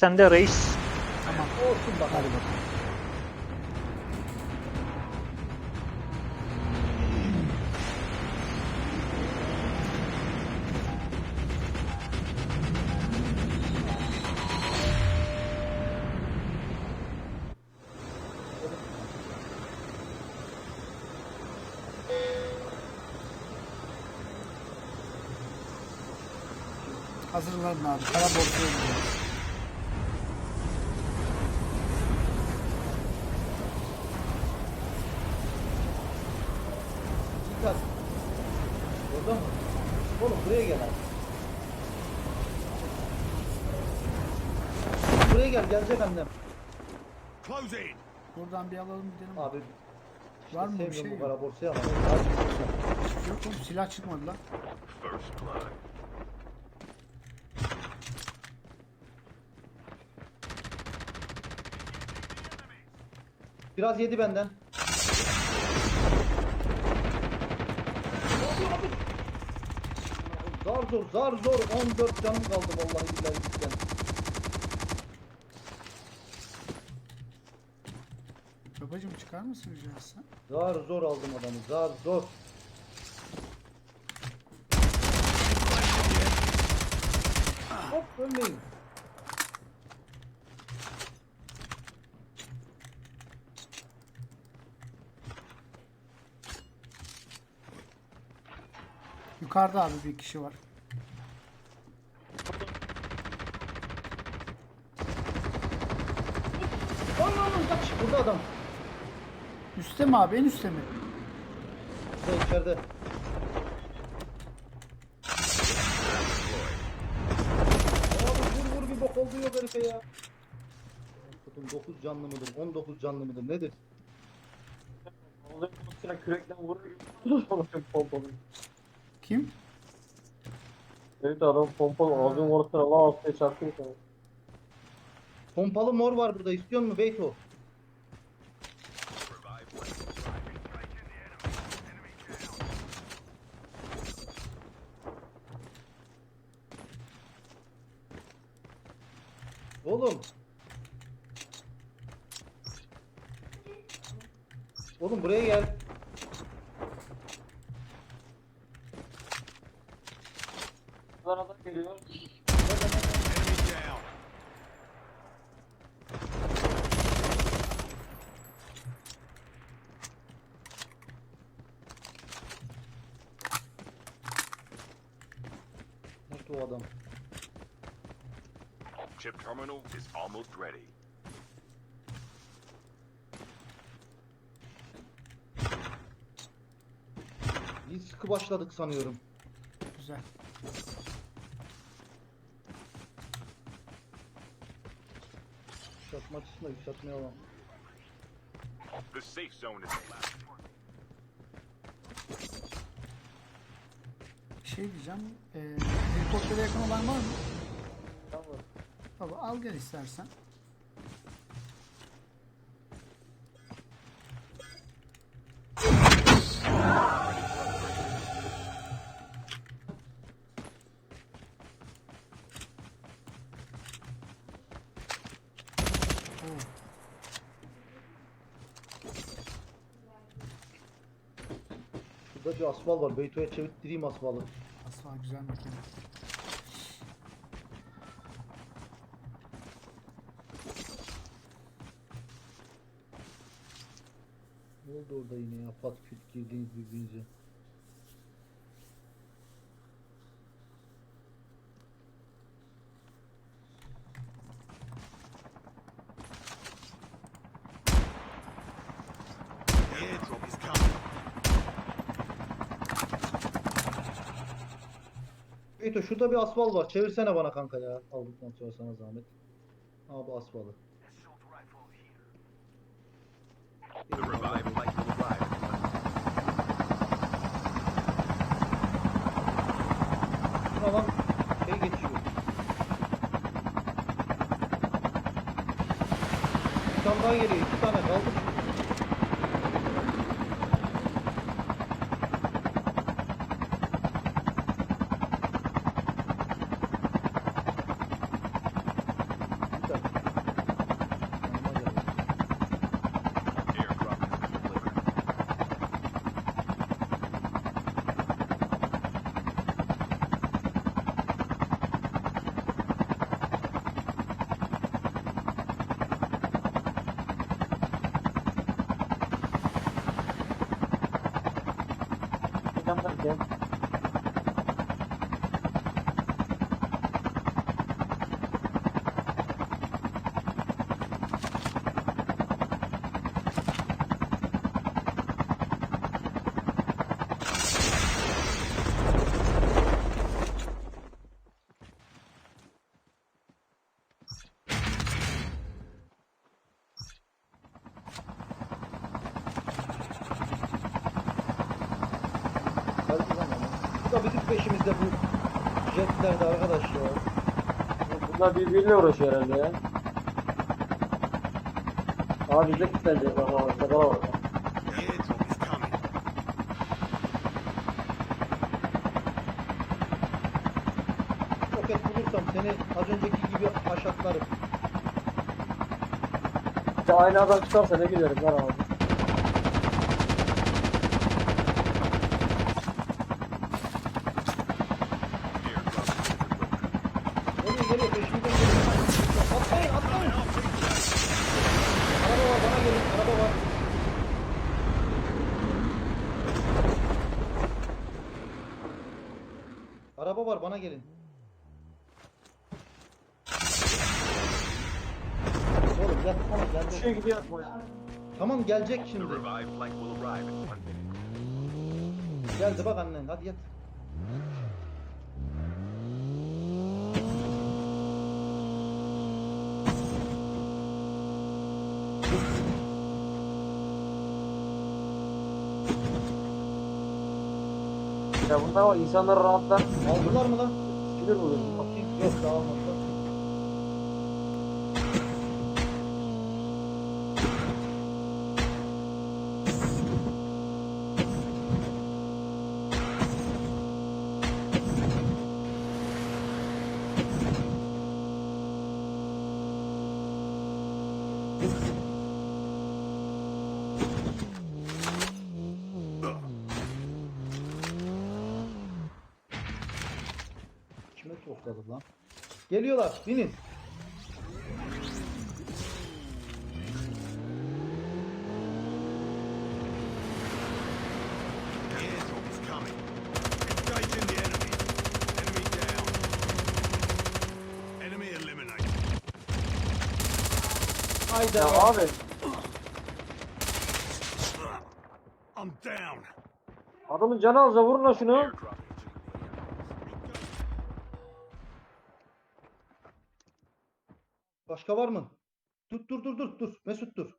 sende reis. Tamam. Olsun Hadi bakalım. bakalım. Hazırlanın abi. Kara borsaya Dikkat. Orada mı? Oğlum buraya gel abi. Buraya gel gelecek annem. Close in. Buradan bir alalım gidelim. Abi işte Var mı bir şey bu yok? kara borsayı ama. Yok oğlum silah çıkmadı lan. First blood. Biraz yedi benden. Zar zor zar zor 14 canım kaldı vallahi billahi bizden. Babacım çıkar mısın rica etsem? Zar zor aldım adamı zar zor. Hop ölmeyin. Yukarıda abi bir kişi var. Lan lan lan kaç burada adam. Üste mi abi en üstte mi? Burada içeride. Abi vur vur bir bok oldu yok herife ya. Tutun 9 canlı mıdır 19 canlı mıdır nedir? Onların üstüne kürekle vuruyor. pompalı. Kim? Evet adam pompalı ağzının ortasına Allah diye çarpıyor sana. Pompalı mor var burada istiyor musun Beyto? Oğlum. Oğlum buraya gel. O adam? Chip terminal is almost ready. Biz sıkı başladık sanıyorum. Güzel. Yükseltme açısında yükseltmeye alalım. The safe zone is. Bir şey diyeceğim. Ee, helikoptere yakın olan var mı? Tamam. Baba al gel istersen. Oo, Şurada bir asfal var. Beyto'ya çevirttireyim asfalı. asla güzel makine. Orada yine ya? Pat küt girdiniz birbirinize. Beyto şurada bir asfal var. Çevirsene bana kanka ya. Aldıktan sonra sana zahmet. Aa bu asfalı. The revived flight will arrive. Şuna lan şey geçiyor. Bir tane daha geliyor. İki tane kaldı. come back here. Da bizim peşimizde bu jetlerde arkadaş ya. Bunlar birbiriyle uğraşıyor herhalde ya. Ama bize kilitlenecek var. The airdrop is coming. Roket bulursam seni az önceki gibi aşaklarım. İşte aynı adam çıkarsa ne güleriz lan abi. Geliyor geliyor peşimizden geliyor. Atlayın atlayın. Araba var bana gelin araba var. Araba var bana gelin. Oğlum gel tamam geldi. şey gidiyor bu ya. Tamam gelecek şimdi. Geldi bak annen hadi yat. Ya bunlar var insanları rahatlar. Aldılar mı lan? Sinir buluyor. Bakayım. Yok daha almadılar. Enemy down. Enemy eliminated. Hayda. Ya abi I'm down. adamın canı azza vurun la şunu. Başka var mı? Dur dur dur dur dur. Mesut dur.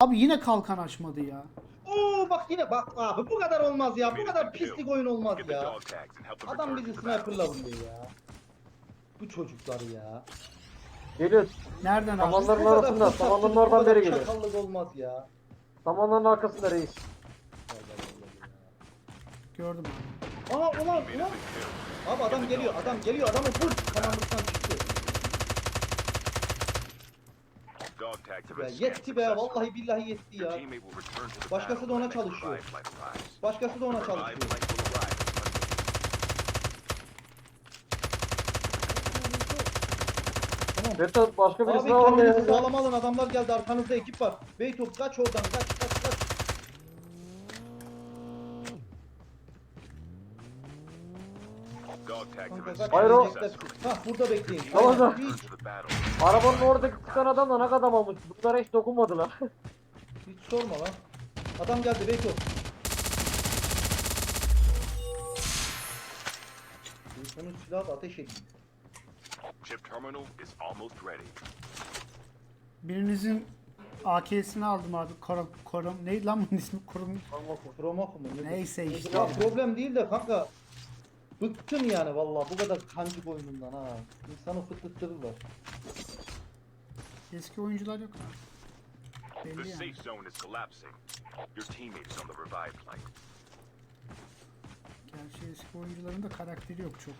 Abi yine kalkan açmadı ya. Oo bak yine bak abi bu kadar olmaz ya. Bu kadar pislik oyun olmaz ya. Adam bizi sniperla vuruyor ya. Bu çocuklar ya. Geliyor. Nereden aldın? Samanların Bu kadar arasında. fırsat, Samanların bu oradan kadar beri geliyor. Çakallık olmaz ya. Samanların arkasında reis. Gördüm abi. Aa ulan ulan. Abi adam geliyor adam geliyor adamı vur. Çıktı. Ya yetti be vallahi billahi yetti ya. Başkası da ona çalışıyor. Başkası da ona çalışıyor. Beto başka birisi Abi daha var mı kendinizi ya? sağlam alın adamlar geldi arkanızda ekip var. Beytop kaç oradan kaç kaç kaç. Kanka been kaç Hayır o- gelecekler. Hah burada bekleyin. Tamam Aynen, da- Hiç, Arabanın oradaki çıkan adam da ne kadar olmuş. Bunlara hiç dokunmadılar. hiç sorma lan. Adam geldi Beytop. Onun silahı ateş ediyor. Chip terminal is almost ready. Birinizin AK'sini aldım abi. Korum, korum. Neydi lan bunun ismi? Korum. Promok mu? ne? Neyse işte. Ya problem değil de kanka. Bıktım yani vallahi bu kadar kancık oyunundan ha. İnsanı fıttırtırırlar. Eski oyuncular yok abi. The Belli yani. safe zone is collapsing. Your teammate is on the revived flight. Gerçi eski oyuncuların da karakteri yok çok.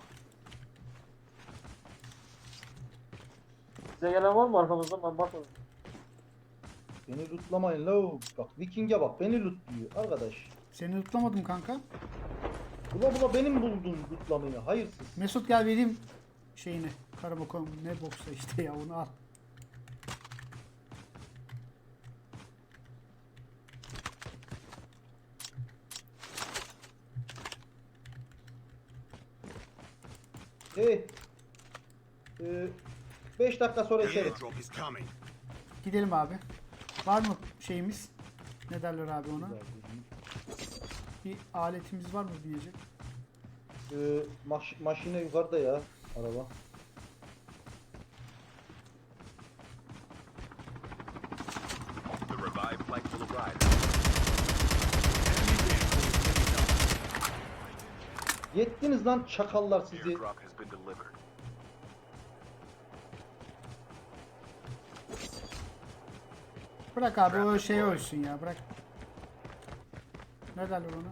Size gelen var mı arkamızdan? Ben bakmadım. Beni lootlamayın lo. Bak Viking'e bak beni lootluyor arkadaş. Seni tutlamadım kanka. Bula bula benim buldum gutlamayı. Hayırsız. Mesut gel vereyim şeyini. Karabakom ne boksa işte ya onu al. Hey. Ee, 5 dakika sonra içeri. Gidelim abi. Var mı şeyimiz? Ne derler abi ona? Bir aletimiz var mı diyecek. Ee, maş- maşine yukarıda ya araba. The revived flight will arrive. Yettiniz lan çakallar sizi. Airdrop has been delivered. Bırak abi o şey ölsün ya bırak. Ne derler ona?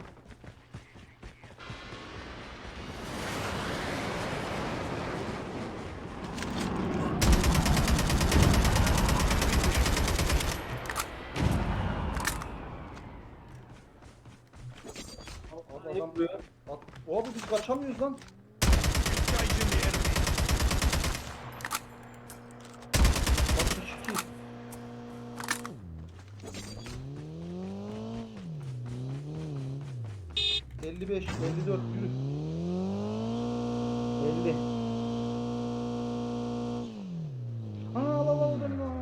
Abi adam At- Abi biz kaçamıyoruz lan. Enemy. 62. ...55, 54 yürü. 50. Aa al al al beni lan.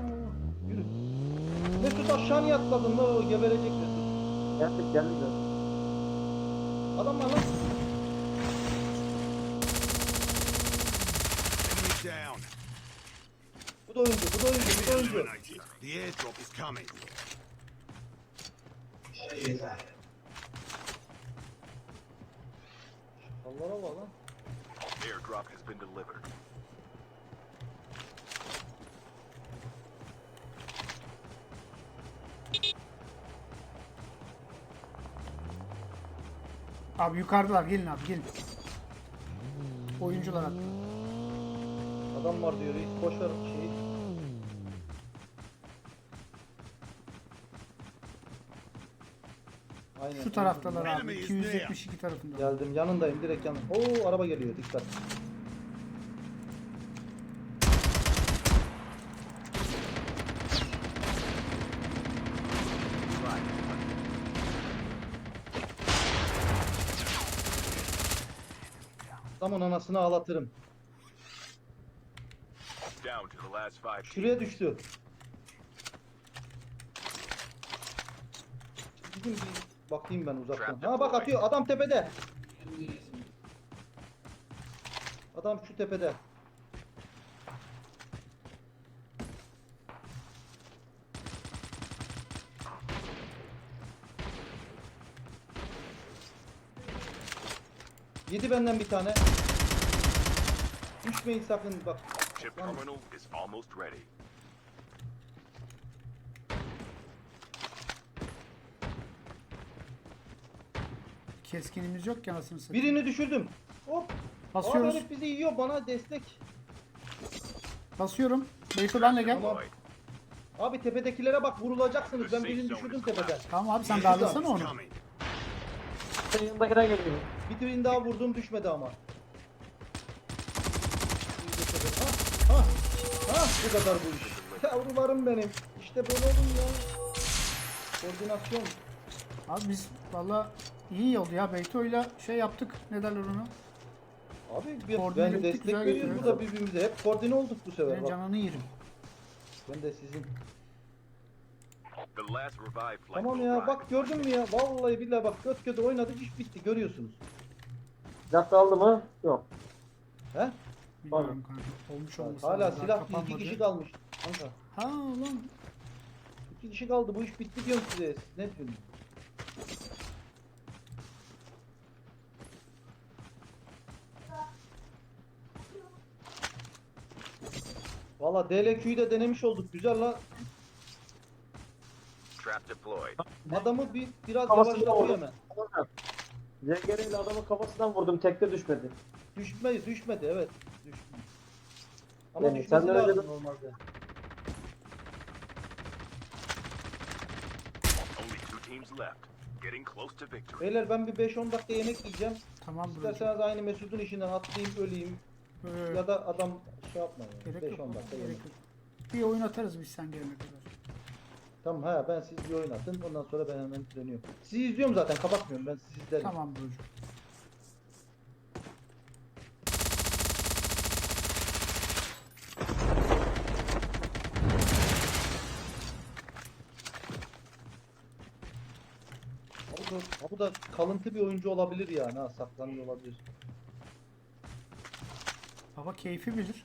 Yürü. Mesut aşağı niye atladın lan o geberecek Mesut. Geldik geldik. Adam var lan. Oyuncu. The airdrop is coming. Allah'a bak lan. Airdrop has been delivered. Abi yukarıdalar gelin abi gelin. Oyuncular hatta. Adam var diyor reis boş ver şeyi. Şu taraftalar abi. Enemy is near. 272 tarafında. Geldim yanındayım direkt yanım. Oo araba geliyor dikkat. Adamın anasını ağlatırım. Şuraya düştü. Gidin bir bakayım ben uzaktan. Ha bak atıyor adam tepede. Adam şu tepede. Yedi benden bir tane. Düşmeyin sakın bak. Chip terminal is almost ready. Keskinimiz yok ki anasını satayım. birini düşürdüm. Hop. Basıyoruz. Aa, herif bizi yiyor bana destek. Basıyorum. Beyto benle gel. Tamam. Abi tepedekilere bak vurulacaksınız. Ben birini düşürdüm tepeden. Tamam abi sen darlasana onu. Senin yanındakine geliyor. Bir birini daha vurdum düşmedi ama. Ha, ha, ha bu kadar bu iş. Yavrularım benim. İşte böyle oğlum ya. Koordinasyon. Abi biz valla iyi oldu ya. Beyto'yla şey yaptık. Ne derler ona? Abi bir, Koordine ben ettik, destek güzel veriyoruz getiriyor. burada birbirimize. Hep koordine olduk bu sefer. Bak, canını yerim. ben de sizin. The last revived flight Tamam will ya arrive. bak gördün mü ya? Vallahi billahi bak göt göt oynadık iş bitti görüyorsunuz. Silah aldı mı? Yok. He? Bilmiyorum kanka. Olmuş olması Hala silah Kapanmadı. iki kişi kalmış. Kanka. Ha lan. İki kişi kaldı bu iş bitti diyorum size. Siz Ne diyorsunuz? Valla DLQ'yu de denemiş olduk. Güzel la. Trap deployed. Adamı bir biraz Kafasında yavaşlatıyor oldu. hemen. Zengereyle adamın kafasından vurdum tekte düşmedi. Düşmedi, düşmedi evet. Düşmedi. Ama Yani düşmesi senden önce lazım de- normalde. Only two teams left. Getting close to victory. Beyler ben bir 5-10 dakika yemek yiyeceğim. Tamam. İsterseniz aynı Mesut'un işinden atlayayım, öleyim. Ee, Ya da adam şey yapma yani. gerek 5, yok. dakika gerek yok. Bir oyun atarız biz sen gelene kadar. Tamam ha ben siz bir oyun atın ondan sonra ben hemen dönüyorum. Sizi izliyorum zaten kapatmıyorum ben sizi izlerim. Tamam Burcu. Abu da, da kalıntı bir oyuncu olabilir yani ha saklanıyor olabilir. Baba keyfi bilir.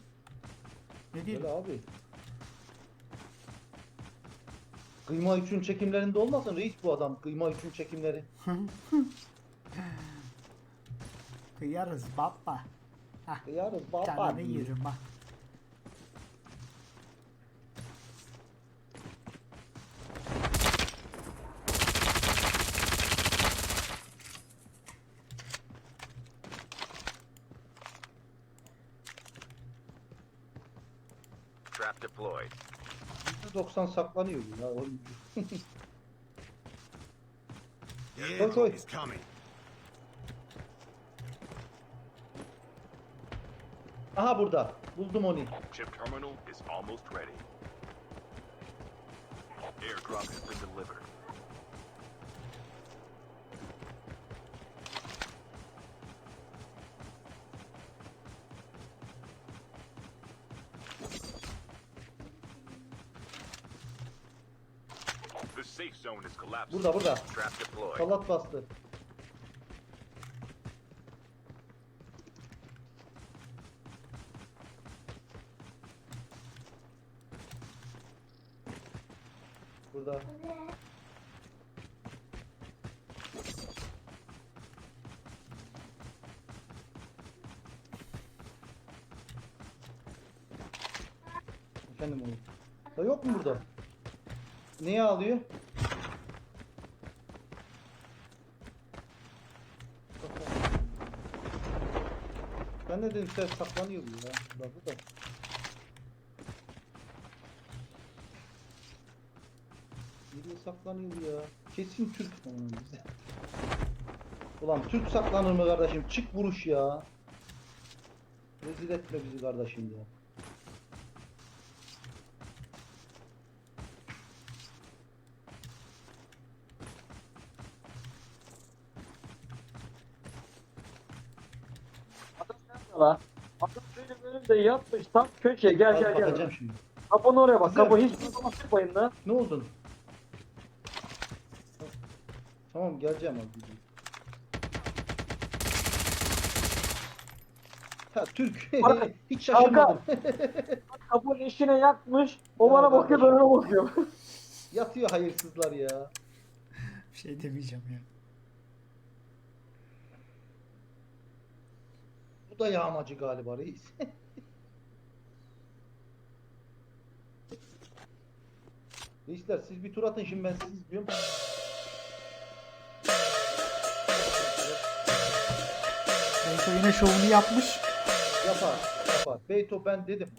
Ne diyeyim? Öyle abi. Kıyma üçün çekimlerinde olmasın reis bu adam kıyma üçün çekimleri. Kıyarız baba. Yarın baba. Canını yerim bak. Trap deployed. %90 saklanıyor bu ya oyuncu. Koy, koy. Aha burada. Buldum onu. Chip terminal is almost ready. Airdrop has been delivered. Burada burada. Salat bastı. Burada. Efendim oğlum. Da yok mu burada? Neyi alıyor? Ben de dedim sen saklanıyor ya. Burada bu da. Nereye saklanıyor ya? Kesin Türk Aman bize. Ulan Türk saklanır mı kardeşim? Çık vuruş ya. Rezil etme bizi kardeşim ya. Benim önümde yatmış tam köşeye gel gel gel. bakacağım şimdi. Kapının oraya bak Güzel. kapı hiç tutma sıkmayın lan. Ne oldun? Tamam geleceğim abi. Ha Türk. Hiç şaşırmadım. Kapının içine yakmış. O Ya bana bakıyor ben ona bakıyorum. Yatıyor hayırsızlar ya. Bir şey demeyeceğim ya. Bu da yağmacı galiba reis. Reisler siz bir tur atın şimdi ben sizi izliyorum. Belki yine şovunu yapmış. Yapar. Yapar. Beyto ben dedim.